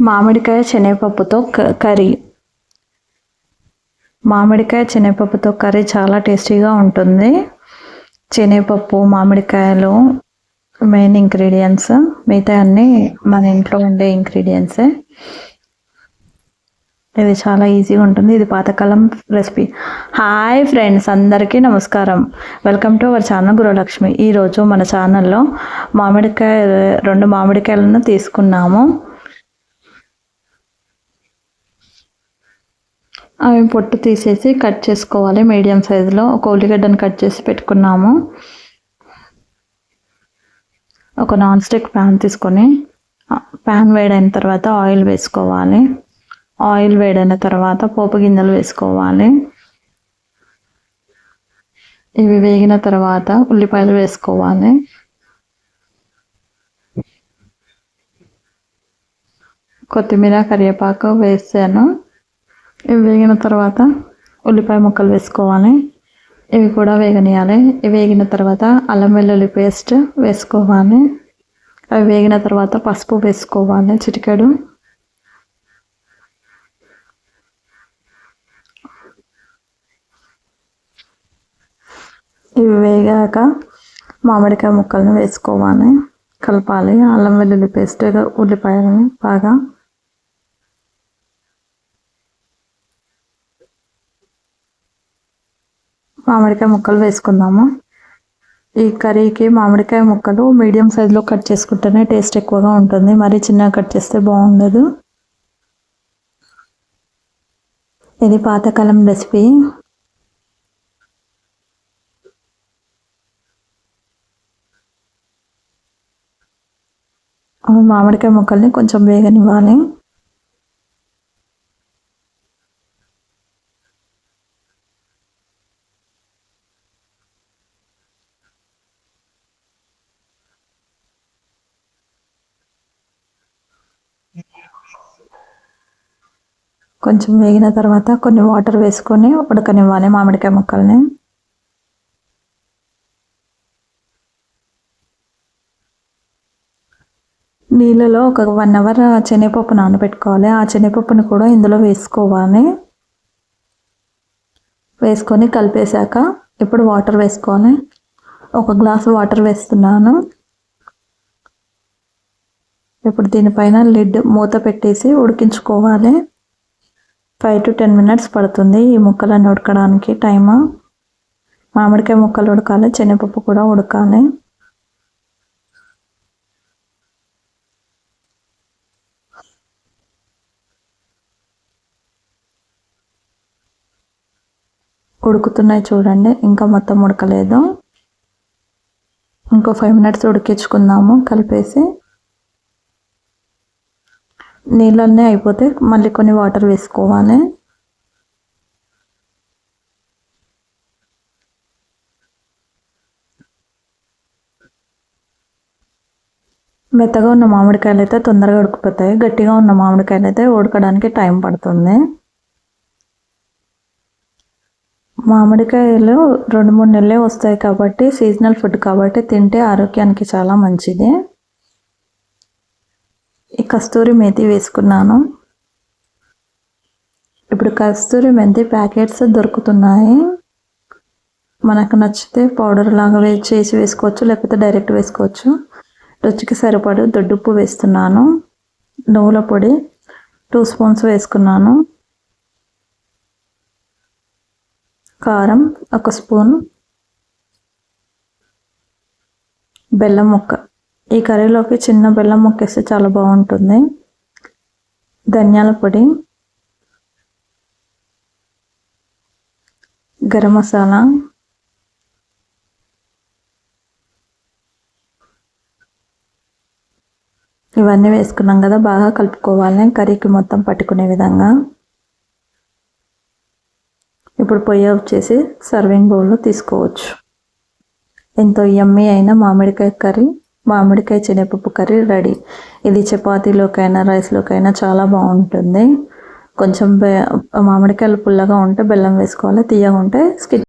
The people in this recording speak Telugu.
మామిడికాయ శనగపప్పుతో కర్రీ. మామిడికాయ శనగపప్పుతో కర్రీ చాలా టేస్టీగా ఉంటుంది. శనగపప్పు మామిడికాయలు మెయిన్ ఇంగ్రీడియంట్స్ మిగతా అన్నీ మన ఇంట్లో ఉండే ఇంగ్రీడియంట్సే. ఇది చాలా ఈజీగా ఉంటుంది. ఇది పాతకాలం రెసిపీ. హాయ్ ఫ్రెండ్స్ అందరికీ నమస్కారం. Welcome to our channel Gruhalakshmi ఈరోజు మన ఛానల్లో మామిడికాయ రెండు మామిడికాయలను తీసుకున్నాము. అవి పొట్టు తీసేసి కట్ చేసుకోవాలి. మీడియం సైజులో ఒక ఉల్లిగడ్డను కట్ చేసి పెట్టుకున్నాము. ఒక నాన్ స్టిక్ ప్యాన్ తీసుకొని ప్యాన్ వేడైన తర్వాత ఆయిల్ వేసుకోవాలి. ఆయిల్ వేడైన తర్వాత పోపు గింజలు వేసుకోవాలి. ఇవి వేగిన తర్వాత ఉల్లిపాయలు వేసుకోవాలి. కొత్తిమీర కరివేపాకు వేసాను. ఇవి వేగిన తర్వాత ఉల్లిపాయ ముక్కలు వేసుకోవాలి. ఇవి కూడా వేగనియాలి. ఇవి వేగిన తర్వాత అల్లం వెల్లుల్లి పేస్ట్ వేసుకోవాలి. అవి వేగిన తర్వాత పసుపు వేసుకోవాలి చిటికెడు. ఇవి వేగాక మామిడికాయ ముక్కలను వేసుకోవాలి. కలపాలి. అల్లం వెల్లుల్లి పేస్ట్ ఉల్లిపాయలని బాగా మామిడికాయ ముక్కలు వేసుకుందాము. ఈ కర్రీకి మామిడికాయ ముక్కలు మీడియం సైజులో కట్ చేసుకుంటేనే టేస్ట్ ఎక్కువగా ఉంటుంది. మరీ చిన్నగా కట్ చేస్తే బాగుండదు. ఇది పాతకాలం రెసిపీ. మామిడికాయ ముక్కల్ని కొంచెం వేగనివ్వాలి. కొంచెం వేగిన తర్వాత కొన్ని వాటర్ వేసుకొని ఉడకనివ్వాలి మామిడికాయ ముక్కల్ని. నీళ్ళలో ఒక వన్ అవర్ శనగపప్పు నానబెట్టుకోవాలి. ఆ శనగపప్పుని కూడా ఇందులో వేసుకోవాలి. వేసుకొని కలిపేశాక ఇప్పుడు వాటర్ వేసుకొని ఒక గ్లాస్ వాటర్ వేస్తున్నాను. ఇప్పుడు దీనిపైన లిడ్ మూత పెట్టేసి ఉడికించుకోవాలి. ఫైవ్ టు టెన్ మినిట్స్ పడుతుంది ఈ ముక్కలన్నీ ఉడకడానికి టైము మామిడికాయ ముక్కలు ఉడకాలి శనగపప్పు కూడా ఉడకాలి. ఉడుకుతున్నాయి చూడండి ఇంకా మొత్తం ఉడకలేదు. ఇంకో ఫైవ్ మినిట్స్ ఉడికించుకుందాము కలిపేసి. నీళ్ళన్నీ అయిపోతే మళ్ళీ కొన్ని వాటర్ వేసుకోవాలి. మెత్తగా ఉన్న మామిడికాయలు అయితే తొందరగా ఉడికిపోతాయి. గట్టిగా ఉన్న మామిడికాయలు అయితే ఉడకడానికి టైం పడుతుంది. మామిడికాయలు రెండు మూడు నెలలే వస్తాయి కాబట్టి సీజనల్ ఫుడ్ కాబట్టి తింటే ఆరోగ్యానికి చాలా మంచిది. ఈ కస్తూరి మెంతి వేసుకున్నాను. ఇప్పుడు కస్తూరి మెంతి ప్యాకెట్స్ దొరుకుతున్నాయి. మనకు నచ్చితే పౌడర్ లాగా చేసి వేసుకోవచ్చు లేకపోతే డైరెక్ట్ వేసుకోవచ్చు. రుచికి సరిపడు దొడ్డుప్పు వేస్తున్నాను. నువ్వుల పొడి టూ స్పూన్స్ వేసుకున్నాను. కారం ఒక స్పూన్. బెల్లం ముక్క. ఈ కర్రీలోకి చిన్న బెల్లం ముక్కేస్తే చాలా బాగుంటుంది. ధనియాల పొడి గరం మసాలా ఇవన్నీ వేసుకున్నాం కదా బాగా కలుపుకోవాలి. కర్రీకి మొత్తం పట్టుకునే విధంగా. ఇప్పుడు పొయ్యి వచ్చేసి సర్వింగ్ బౌల్లో తీసుకోవచ్చు. ఎంతో యమ్మీ అయిన మామిడికాయ కర్రీ. మామిడికాయ శనగపప్పు కర్రీ రెడీ. ఇది చపాతీలోకైనా రైస్లోకైనా చాలా బాగుంటుంది. కొంచెం మామిడికాయలు పుల్లగా ఉంటే బెల్లం వేసుకోవాలి తీయగా ఉంటే స్కిప్